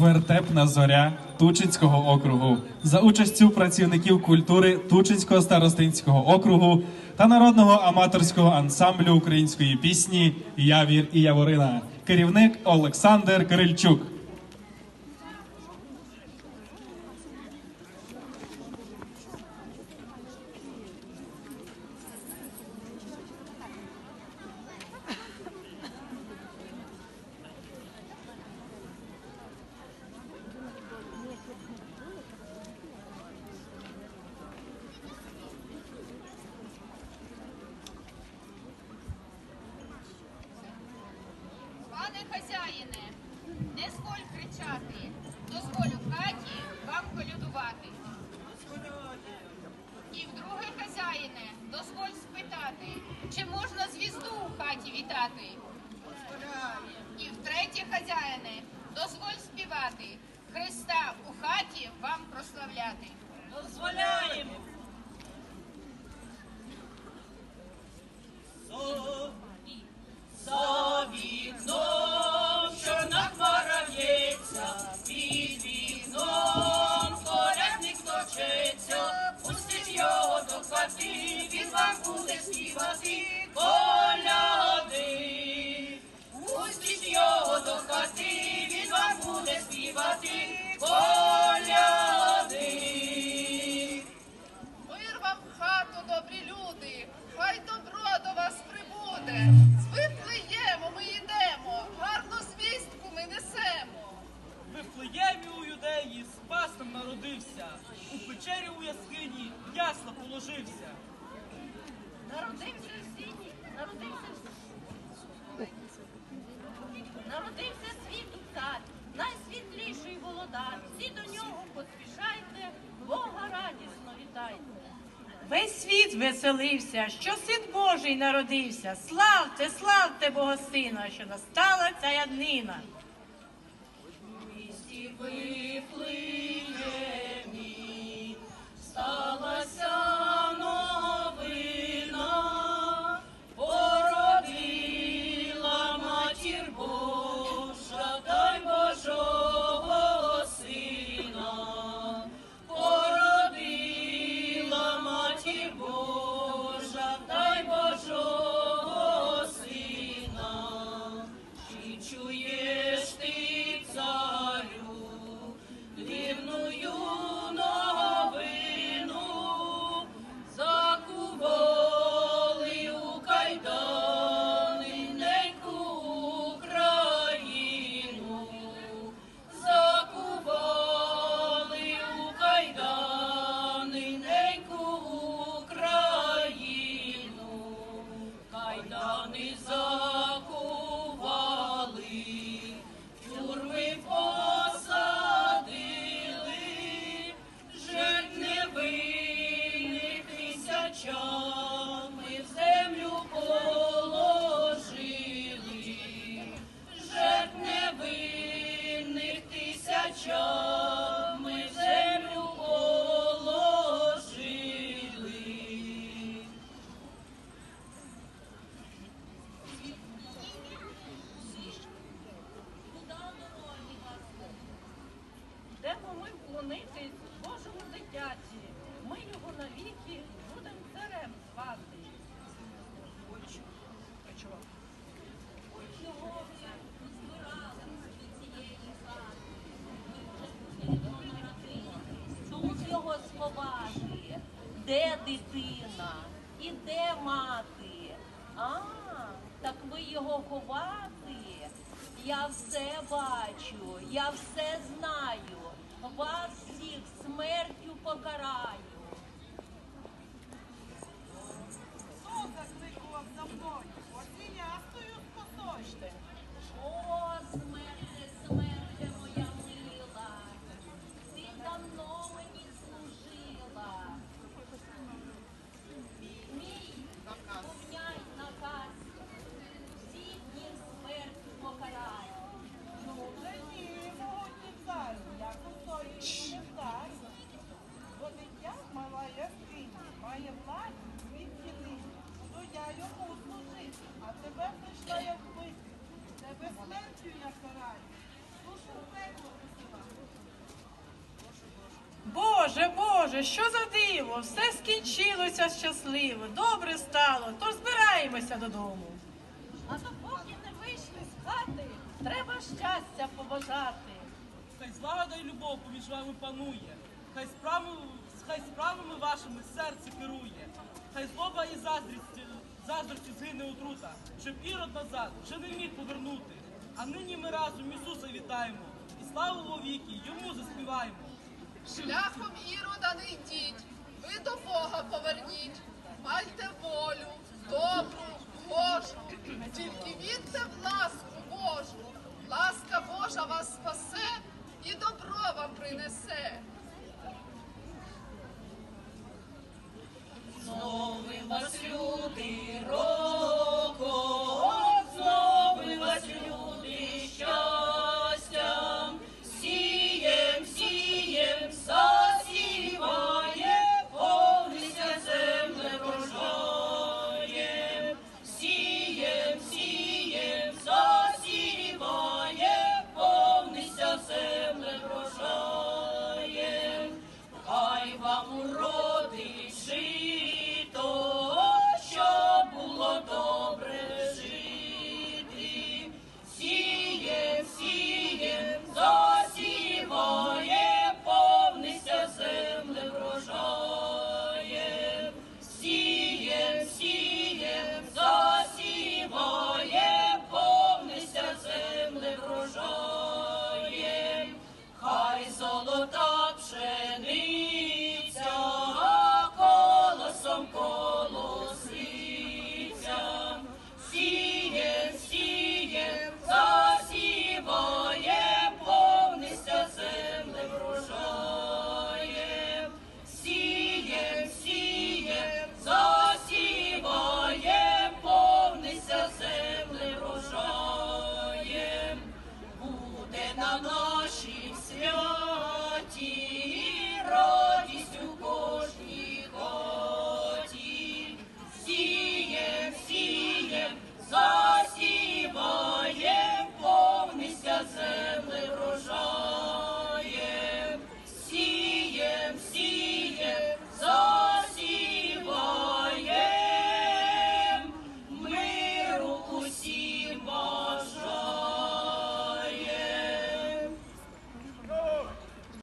Вертепна зоря Тучинського округу за участю працівників культури Тучинського старостинського округу та народного аматорського ансамблю української пісні Явір і Яворина. Керівник Олександр Кирильчук. Пане хазяїне, не сколь кричати, дозволю хаті вам колядувати. І вдруге, хазяїне, дозволь спитати, чи можна звізду у хаті вітати. І втретє, хазяїне, дозволь співати, Христа у хаті вам прославляти. Дозволяємо. Народився світу цар, найсвітліший володар. Всі до нього поспішайте, Бога радісно вітайте. Весь світ веселився, що син Божий народився. Славте, славте Бога Сина, що настала ця яднина. місті Вифлеємі сталася Maidan is дитина? І де мати? А, так ви його ховати. Я все бачу, я все знаю. Вас всіх смертю покараю. а тебе прийшла я вбити. Тебе смертю я караю. Боже, Боже, що за диво? Все скінчилося щасливо, добре стало, то збираємося додому. А то поки не вийшли з хати, треба щастя побажати. Хай злагода і любов поміж вами панує, хай справами, хай справами вашими серце керує, хай злоба і заздрість заздрості згине отрута, щоб ірод назад вже не міг повернути. А нині ми разом Ісуса вітаємо і славу вовіки йому заспіваємо. Шляхом ірода не йдіть, ви до Бога